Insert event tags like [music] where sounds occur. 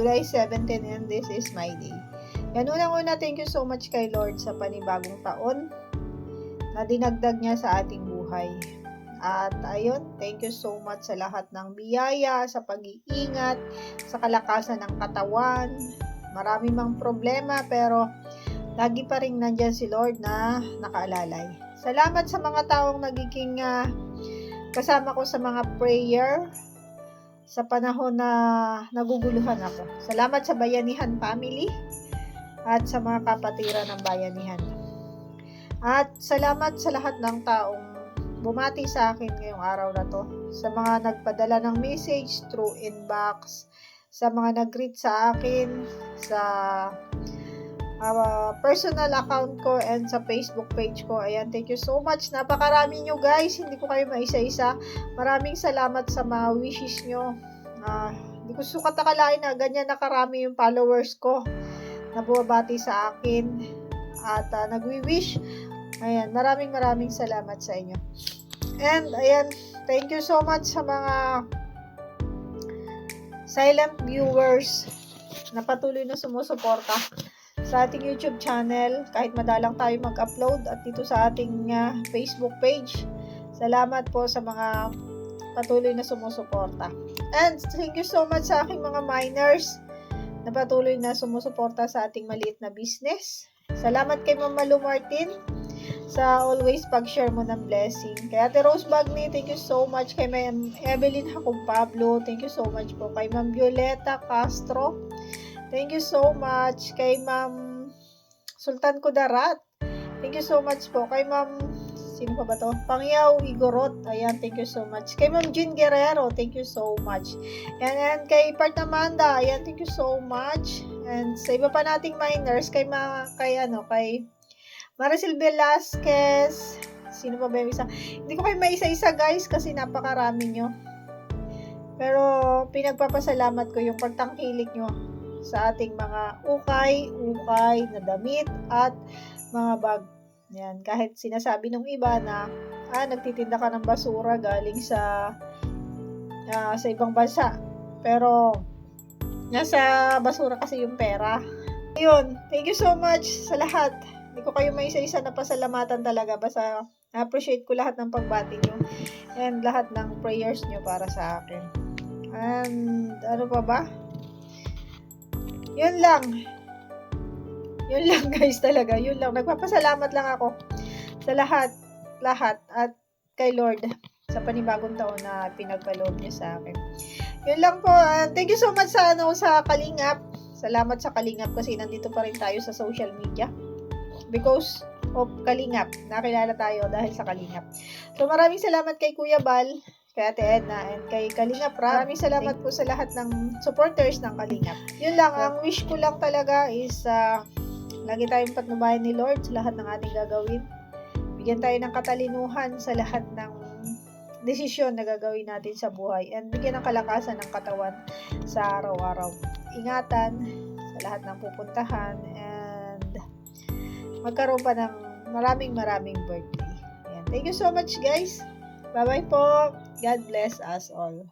July 17 and this is my day. Yan unang-una, thank you so much kay Lord sa panibagong taon na dinagdag niya sa ating buhay. At ayun, thank you so much sa lahat ng biyaya, sa pag-iingat, sa kalakasan ng katawan. Marami mang problema pero lagi pa rin nandyan si Lord na nakaalalay. Salamat sa mga taong nagiging ah, kasama ko sa mga prayer sa panahon na naguguluhan ako. Salamat sa Bayanihan Family at sa mga kapatiran ng Bayanihan. At salamat sa lahat ng taong bumati sa akin ngayong araw na to. Sa mga nagpadala ng message through inbox, sa mga nag-greet sa akin, sa uh, personal account ko and sa Facebook page ko. Ayan, thank you so much. Napakarami nyo guys. Hindi ko kayo maisa-isa. Maraming salamat sa mga wishes nyo. Ah, hindi ko sukat akalain na ganyan na karami yung followers ko na bumabati sa akin at ah, nagwi-wish. Ayan, maraming maraming salamat sa inyo. And ayan, thank you so much sa mga silent viewers na patuloy na sumusuporta sa ating YouTube channel kahit madalang tayo mag-upload at dito sa ating ah, Facebook page. Salamat po sa mga patuloy na sumusuporta. And thank you so much sa aking mga miners na patuloy na sumusuporta sa ating maliit na business. Salamat kay Ma'am Malu Martin sa always pag-share mo ng blessing. Kay Ate Rose Bagni, thank you so much. Kay Ma'am Evelyn Hakong Pablo, thank you so much po. Kay Ma'am Violeta Castro, thank you so much. Kay Ma'am Sultan Kudarat, thank you so much po. Kay Ma'am Sino pa ba to? Pangyaw Igorot. Ayan, thank you so much. Kay Ma'am Jean Guerrero, thank you so much. And, and kay Part Amanda, ayan, thank you so much. And sa iba pa nating miners, kay, ma, kay ano, kay Maricel Velasquez, sino pa ba yung isa? Hindi ko kayo maisa-isa guys kasi napakarami nyo. Pero pinagpapasalamat ko yung pagtangkilik nyo sa ating mga ukay, ukay na damit at mga bag. Yan, kahit sinasabi nung iba na ah, nagtitinda ka ng basura galing sa ah, sa ibang bansa. Pero nasa basura kasi yung pera. Ayun, thank you so much sa lahat. Hindi ko kayo may isa-isa na pasalamatan talaga. Basta appreciate ko lahat ng pagbati nyo and lahat ng prayers nyo para sa akin. And ano pa ba? Yun lang. Yun lang [laughs] guys talaga. Yun lang. Nagpapasalamat lang ako sa lahat. Lahat. At kay Lord sa panibagong taon na pinagkaloob niya sa akin. Yun lang po. Uh, thank you so much sa ano sa Kalingap. Salamat sa Kalingap kasi nandito pa rin tayo sa social media. Because of Kalingap. Nakilala tayo dahil sa Kalingap. So maraming salamat kay Kuya Bal, kay Ate Edna, and kay Kalingap Ra. Maraming salamat po sa lahat ng supporters ng Kalingap. Yun lang, ang wish ko lang talaga is uh, lagi tayong patnubayan ni Lord sa lahat ng ating gagawin. Bigyan tayo ng katalinuhan sa lahat ng desisyon na gagawin natin sa buhay and bigyan ng kalakasan ng katawan sa araw-araw. Ingatan sa lahat ng pupuntahan and magkaroon pa ng maraming maraming birthday. Ayan. Thank you so much guys. Bye-bye po. God bless us all.